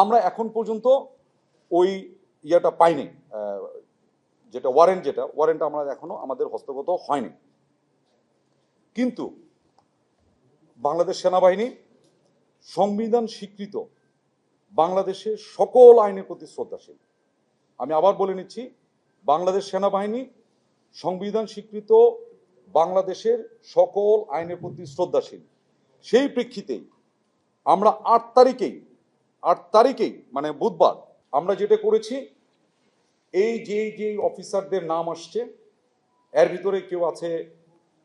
আমরা এখন পর্যন্ত ওই ইয়েটা পাইনি যেটা ওয়ারেন্ট যেটা ওয়ারেন্ট আমরা এখনও আমাদের হস্তগত হয়নি। কিন্তু বাংলাদেশ সেনাবাহিনী সংবিধান স্বীকৃত বাংলাদেশের সকল আইনের প্রতি শ্রদ্ধাশীল। আমি আবার বলে নিচ্ছি, বাংলাদেশ সেনাবাহিনী সংবিধান স্বীকৃত বাংলাদেশের সকল আইনের প্রতি শ্রদ্ধাশীল। সেই প্রেক্ষিতেই আমরা আট তারিখেই আট তারিখেই মানে বুধবার, আমরা যেটা করেছি, এই যে যে অফিসারদের নাম আসছে, এর ভিতরে কেউ আছে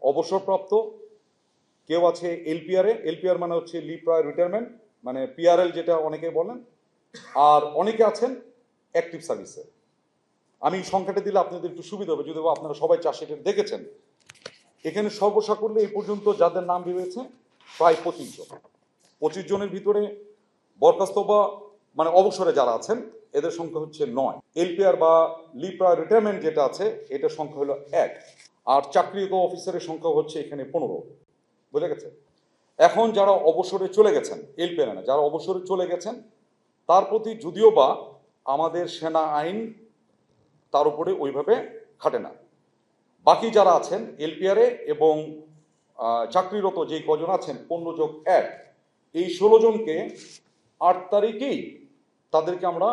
অবসরপ্রাপ্ত, কেউ আছে এলপিআরে, এলপিআর মানে হচ্ছে লিভ প্রায় রিটায়ারমেন্ট মানে পিআরএল যেটা অনেকে বলেন, আর অনেকে আছেন অ্যাক্টিভ সার্ভিসে আমি সংখ্যাটা দিলে আপনাদের একটু সুবিধা হবে যদি আপনারা সবাই চাষিটা দেখেছেন। এখানে সর্বসাকুল্যে এই পর্যন্ত যাদের নাম ভেবেছে প্রায় পঁচিশ জন। পঁচিশ জনের ভিতরে বরখাস্ত বা মানে অবসরে যারা আছেন, এদের সংখ্যা হচ্ছে নয়। এলপিআর বা লিপ্রা রিটায়ারমেন্ট যেটা আছে, এটার সংখ্যা হলো এক। আর চাকরিরত অফিসারের সংখ্যা হচ্ছে এখানে পনেরো। বুঝে গেছে? এখন যারা অবসরে চলে গেছেন, এলপিআর না, যারা অবসরে চলে গেছেন, তার প্রতি যদিও বা আমাদের সেনা আইন তার উপরে ওইভাবে খাটে না। বাকি যারা আছেন, এলপিআরে এবং চাকরিরত যে কজন আছেন, পনেরো যোগ এক, এই ষোলো জনকে আট তারিখেই তাদেরকে আমরা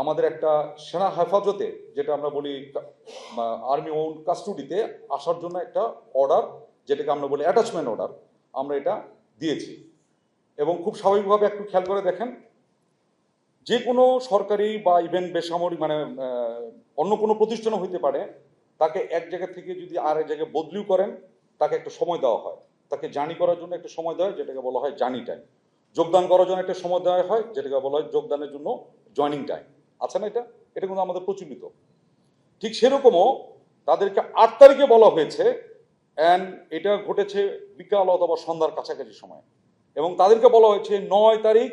আমাদের একটা সেনা হেফাজতে, যেটা আমরা বলি আর্মি ওন কাস্টডিতে আসার জন্য একটা অর্ডার যেটাকে আমরা বলি অ্যাটাচমেন্ট অর্ডার আমরা এটা দিয়েছি। এবং খুব স্বাভাবিকভাবে একটু খেয়াল করে দেখেন যে কোনো সরকারি বা ইভেন বেসামরিক মানে অন্য কোনো প্রতিষ্ঠানও হইতে পারে, তাকে এক জায়গা থেকে যদি আর এক জায়গায় বদলিও করেন, তাকে একটা সময় দেওয়া হয়। তাকে জার্নি করার জন্য একটা সময় দেওয়া হয়, যেটাকে বলা হয় জার্নি টাইম যোগদান করার জন্য একটা সময় দেওয়া হয়, যেটাকে বলা হয় যোগদানের জন্য জয়নিং টাইম আছে না এটা? এটা কিন্তু আমাদের প্রচলিত। ঠিক সেরকমও তাদেরকে আট তারিখে বলা হয়েছে অ্যান্ড এটা ঘটেছে বিকাল অথবা সন্ধ্যার কাছাকাছি সময়। এবং তাদেরকে বলা হয়েছে নয় তারিখ,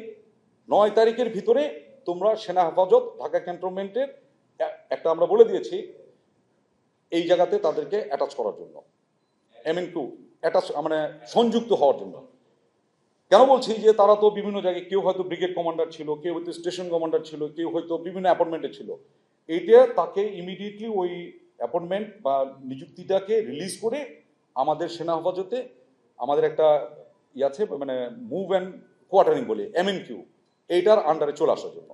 নয় তারিখের ভিতরে তোমরা সেনা হেফাজত, ঢাকা ক্যান্টনমেন্টের, একটা আমরা বলে দিয়েছি, এই জায়গাতে তাদেরকে অ্যাটাচ করার জন্য। এম টু অ্যাটাচ মানে সংযুক্ত হওয়ার জন্য। কেন বলছি যে তারা তো বিভিন্ন জায়গায় কেউ হয়তো ব্রিগেড কমান্ডার ছিল, কেউ হয়তো স্টেশন কমান্ডার ছিল, কেউ হয়তো বিভিন্ন অ্যাপয়েন্টমেন্টে ছিল। এইটা তাকে ইমিডিয়েটলি ওই অ্যাপয়েন্টমেন্ট বা নিযুক্তিটাকে রিলিজ করে আমাদের সেনা হেফাজতে আমাদের একটা ইয়ে আছে মানে মুভ অ্যান্ড কোয়ার্টারিং বলে এম এন কিউ এইটার আন্ডারে চলে আসার জন্য।